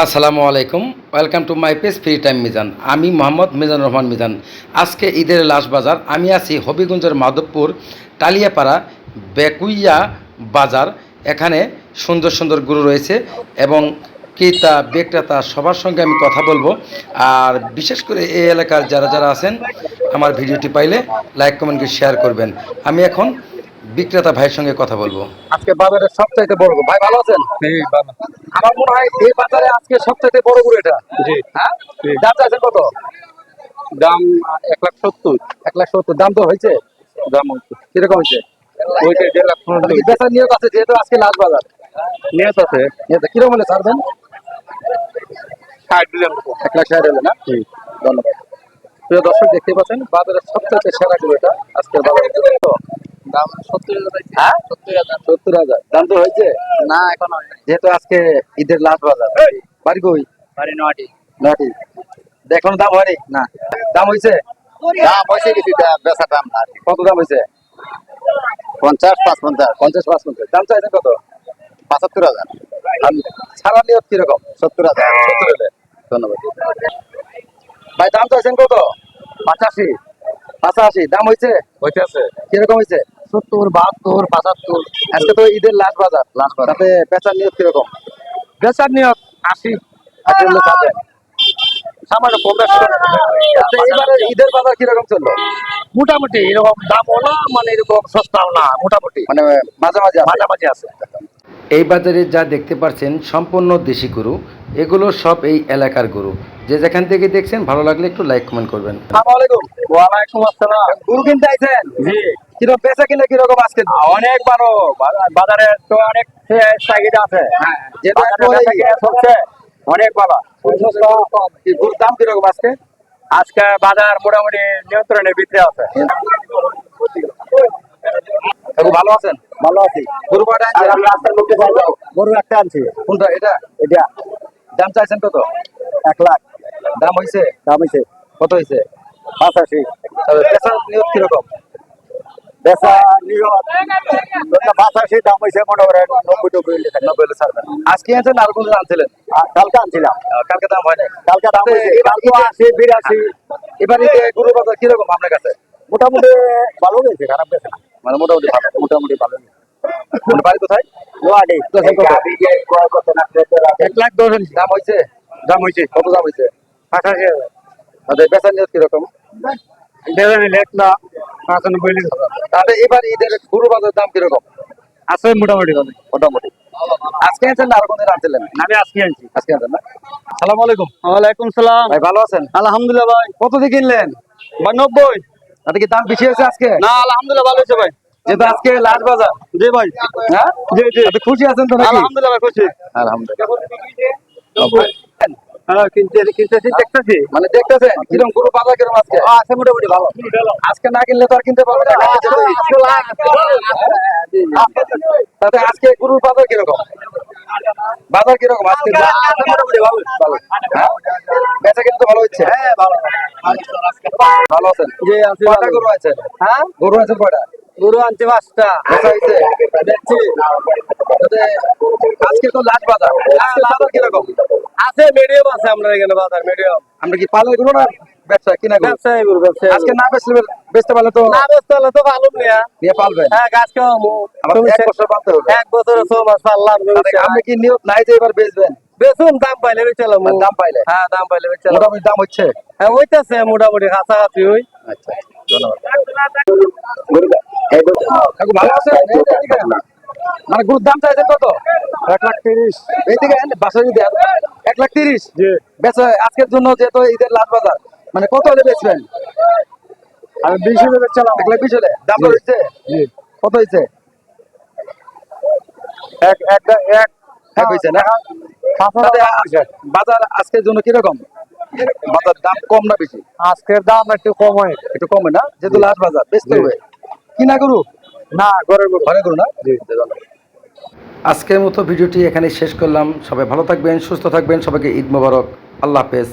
আসসালামু আলাইকুম। Welcome to my page free time Mizan আমি মোহাম্মদ মিজান রহমান মিজান। আজকে ঈদের লাশ বাজার। আমি আছি হবিগঞ্জের মাধবপুর, টালিয়াপাড়া, বেকুইয়া বাজার। এখানে সুন্দর সুন্দর গুরু রয়েছে এবং ক্রেতা, বিক্রেতা সবার সঙ্গে আমি কথা বলব। আর বিশেষ করে এই এলাকার যারা যারা আছেন, আমার ভিডিওটি পাইলে লাইক কমেন্টকে শেয়ার করবেন। আমি এখন বিক্রেতা ভাইয়ের সঙ্গে কথা বলব। আজকে বাজারের সবচাইতে বড় ভাই ভালো আছেন? আমার মনে হয় এই বাজারে আজকে সবচাইতে বড় গরু এটা। হ্যাঁ? দাম চাইছেন কত? দাম এক লাখ সত্তর। এক লাখ সত্তর। দাম তো হয়েছে? দাম কীরকম হয়েছে? ওইটা দেড় লাখ পনেরো কি বেচার নিয়োগ আছে যেহেতু আজকে লাস্ট বাজার। নিয়ে আছে। কীরকম হলে ছাড়বেন ষাট দিলাম। এক লাখ ষাট হলে না? ধন্যবাদ। প্রিয় দর্শক দেখতে পাচ্ছেন বাজারের সবচাইতে সেরা গরু এটা আজকের বাজারে? দাম সত্তর হাজার হ্যাঁ? সত্তর হাজার। সত্তর হাজার। দাম তো হয়েছে? না এখন যেহেতু আজকে ঈদের লাস্ট বাজার। বাড়ি কই? বাড়ি নয়টি। নাটি এখনও দাম হয়নি? না। দাম হয়েছে? দাম হয়েছে কিছু বেচা দাম না। কত দাম হয়েছে? পঞ্চাশ পাঁচ পঞ্চাশ পঞ্চাশ পাঁচ পঞ্চাশ দাম চাইছেন কত? পঁচাত্তর হাজার। আর সারা নিয়ত কীরকম? সত্তর হাজার। সত্তর হলে ধন্যবাদ। ভাই দাম চাইছেন কত? পাঁচাশি। পাঁচাশি। দাম হয়েছে? হইতে আছে কীরকম হয়েছে? সত্তর বাহাত্তর পঁচাত্তর। আজকে তো ঈদের লাস্ট বাজার। লাস্ট বাজার। তাতে বেচার নিয়ত কীরকম? বেচার নিয়োগ আশি। হলো। সামান্য আচ্ছা, এবারে ঈদের বাজার কীরকম চলল? মোটামুটি এরকম দামও না মানে এরকম সস্তাও না মোটামুটি। মানে মাঝামাঝি মাঝামাঝি আছে। এই বাজারে যা দেখতে পাচ্ছেন সম্পূর্ণ দেশি গরু। এগুলো সব এই এলাকার গরু। যে যেখান থেকে দেখছেন ভালো লাগলে একটু লাইক কমেন্ট করবেন। আসসালামু আলাইকুম। ওয়ালাইকুম আসসালাম। গরু কিনতে আইছেন? জি। কীরকম বেচা কিনা কীরকম আজকে? অনেক বড় বাজার- তো অনেক চাহিদা আছে। হ্যাঁ, চলছে অনেক ভালো। গরুর দাম কীরকম আজকে? আজকে বাজার মোটামুটি নিয়ন্ত্রণের ভিতরে আছে। ভালো আছেন? ভালো আছি। গরু গরু একটা আনছি। কোনটা? এটা? এটা। দাম চাইছেন কত? এক লাখ। দাম হইছে? দাম হয়েছে কত হইছে? পাঁচাশি। বেচার নিয়ত কীরকম? আজকে আনছেন আর কোনদিন আনছিলেন? কালকে আনছিলাম। কালকে দাম হয় নাই? কালকে দাম কালকে আশি বিরাশি। এবার গরু বাজার কীরকম আপনার কাছে? মোটামুটি ভালো হয়েছে খারাপ গেছে মানে মোটামুটি ভালো মোটামুটি ভালো মানে বাড়ি কোথায়? এক লাখ দশ দাম হইছে? দাম হয়েছে কত দাম হইছে? পাঁচাশি হাজার। বেচার কীরকম? বেচা নিলে এক লাখ পঁচানব্বই হবে। তাহলে এবার ঈদের গরু বাজার দাম কীরকম? আছে মোটামুটি ভালো মোটামুটি। আজকে আনছেন না আর কোনদিন আনছিলেন? আমি আজকে আনছি। আজকে আনছেন না? সালাম আলাইকুম। ওয়ালাইকুম সালাম। ভাই ভালো আছেন? আলহামদুলিল্লাহ ভাই। কত দিয়ে কিনলেন? ভাই নব্বই তাতে কি দাম বেশি হয়েছে আজকে? না আলহামদুলিল্লাহ ভালো হয়েছে ভাই। যেহেতু আজকে লাস্ট বাজার। জি ভাই। হ্যাঁ? জি জি। খুশি আছেন তো নাকি? আলহামদুলিল্লাহ ভাই খুশি। আলহামদুলিল্লাহ। হ্যাঁ কিনতে কিনতেছি দেখতেছি। মানে দেখতেছেন কীরকম গরু বাজার কীরকম আজকে? আছে মোটামুটি ভালো। আজকে না কিনলে তো আর কিনতে পারবেন না। তাতে আজকে গরুর বাজার কীরকম? বাজার কীরকম আজকে? মোটামুটি ভালো ভালো। হ্যাঁ? বেচা কিন্তু ভালো হচ্ছে? হ্যাঁ ভালো। ভালো আছেন? জি আছি গরু আছেন হ্যাঁ? গরু গরু আনছি পাঁচটা। আজকে তো লাস্ট বাজার। আজকে বাজার। কীরকম? আছে মিডিয়াম আছে আমরা এখানে বাজার মিডিয়াম আমরা কি পালে গরু না? ব্যবসা কিনা গরু ব্যবসায়ী গরু ব্যবসায়ী আজকে না বেচলে বেচতে পারলে তো না ব্যস্ত হলে তো ভালো নিয়া নিয়ে পালবেন হ্যাঁ গাছ খাওয়াবো। আমার এক বছর পালতে হবে। এক বছর ছ মাস পারলাম তাতে আপনি কি নিয়ত নাই যে এবার বেচবেন? বেশুন দাম পাইলে বেচালাম। দাম পাইলে? হ্যাঁ দাম পাইলে বেচালাম। মোটামুটি দাম হচ্ছে? হ্যাঁ হইতাছে মোটামুটি কাছাকাছি হই আচ্ছা ধন্যবাদ। ভালো আছেন? এই যে এদিকে। মানে গরুর দাম চাইছেন কত? এক লাখ তিরিশ। এইদিকে বাসা যদি এক লাখ তিরিশ? বেচে আজকের জন্য যেহেতু ঈদের লাট বাজার মানে কত হলে বেচবেন? আমি বিশ বেচালাম এক লাখ বিশ হলে? দাম হয়েছে কত হয়েছে এক এক এক। এক হয়েছে না? বাজার আজকের জন্য কীরকম? বাজার দাম কম না বেশি? আজকের দাম একটু কম হয়। একটু কমে না? যেহেতু লাট বাজার বেচতে জি। হবে। কিনা গরু না ঘরের ঘরে গরু না? জি আজকের মতো ভিডিওটি এখানে শেষ করলাম। সবাই ভালো থাকবেন সুস্থ থাকবেন। সবাইকে ঈদ মোবারক। আল্লাহ হাফেজ।